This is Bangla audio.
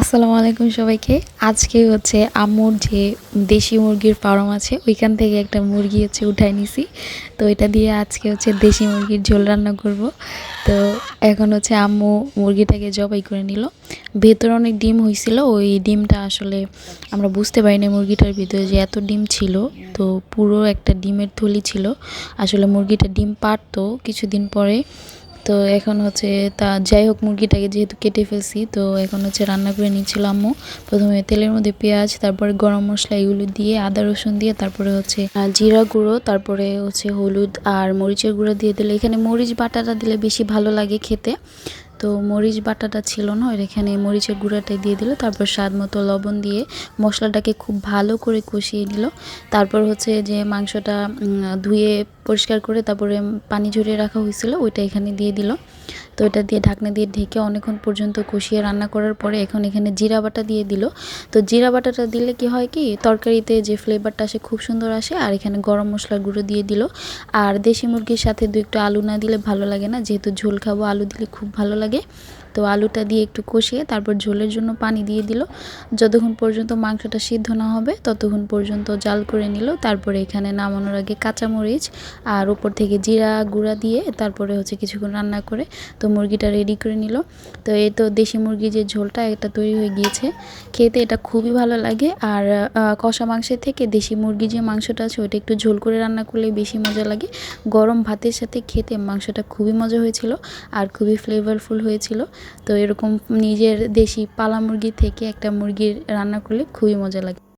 আসসালামু আলাইকুম সবাইকে। আজকে হচ্ছে আম্মুর যে দেশি মুরগির ফার্ম আছে, ওইখান থেকে একটা মুরগি হচ্ছে উঠাই নিছি। তো এটা দিয়ে আজকে হচ্ছে দেশি মুরগির ঝোল রান্না করব। তো এখন হচ্ছে আম্মু মুরগিটাকে জবাই করে নিল। ভেতরে অনেক ডিম হয়েছিল ওই ডিমটা আসলে আমরা বুঝতে পারি পারিনি মুরগিটার ভিতরে যে এত ডিম ছিল। তো পুরো একটা ডিমের থলি ছিল। আসলে মুরগিটা ডিম পারতো কিছুদিন পরে। তো এখন হচ্ছে তা, যাই হোক মুরগিটাকে যেহেতু কেটে ফেলছি, তো এখন হচ্ছে রান্না করে নিচ্ছিল আম্মু। প্রথমে তেলের মধ্যে পেঁয়াজ, তারপরে গরম মশলা এগুলো দিয়ে, আদা, রসুন দিয়ে, তারপরে হচ্ছে জিরা গুঁড়ো, তারপরে হচ্ছে হলুদ আর মরিচের গুঁড়ো দিয়ে দিলে, এখানে মরিচ বাটাটা দিলে বেশি ভালো লাগে খেতে। তো মরিচ বাটাটা ছিল না ওর এখানে মরিচের গুঁড়াটা দিয়ে দিল, তারপর স্বাদ মতো লবণ দিয়ে মশলাটাকে খুব ভালো করে কষিয়ে দিল তারপর হচ্ছে যে মাংসটা ধুয়ে পরিষ্কার করে তারপরে পানি ঝরিয়ে রাখা হয়েছিল, ওইটা এখানে দিয়ে দিল। তো এটা দিয়ে ঢাকনা দিয়ে ঢেকে অনেকক্ষণ পর্যন্ত কষিয়ে রান্না করার পরে এখন এখানে জিরা বাটা দিয়ে দিল। তো জিরা বাটাটা দিলে কি হয় কি, তরকারিতে যে ফ্লেভারটা আসে খুব সুন্দর আসে, আর এখানে গরম মশলার গুঁড়ো দিয়ে দিল। আর দেশি মুরগির সাথে দু একটু আলু না দিলে ভালো লাগে না, যেহেতু ঝোল খাব আলু দিলে খুব ভালো লাগে। তো আলুটা দিয়ে একটু কষিয়ে তারপর ঝোলের জন্য পানি দিয়ে দিল। যতক্ষণ পর্যন্ত মাংসটা সিদ্ধ না হবে, ততক্ষণ পর্যন্ত জাল করে নিল। তারপরে এখানে নামানোর আগে কাঁচামরিচ আর উপর থেকে জিরা গুঁড়া দিয়ে তারপরে হচ্ছে কিছুক্ষণ রান্না করে তো মুরগিটা রেডি করে নিল। তো এই তো দেশি মুরগি যে ঝোলটা, এটা তৈরি হয়ে গিয়েছে। খেতে এটা খুবই ভালো লাগে। আর কষা মাংসের থেকে দেশি মুরগি যে মাংসটা আছে ওটা একটু ঝোল করে রান্না করলে বেশি মজা লাগে। গরম ভাতের সাথে খেতে মাংসটা খুবই মজা হয়েছিল। আর খুবই ফ্লেভারফুল হয়েছিল। তো এরকম নিজের দেশি পালা মুরগি থেকে একটা মুরগির রান্না করলে খুবই মজা লাগে।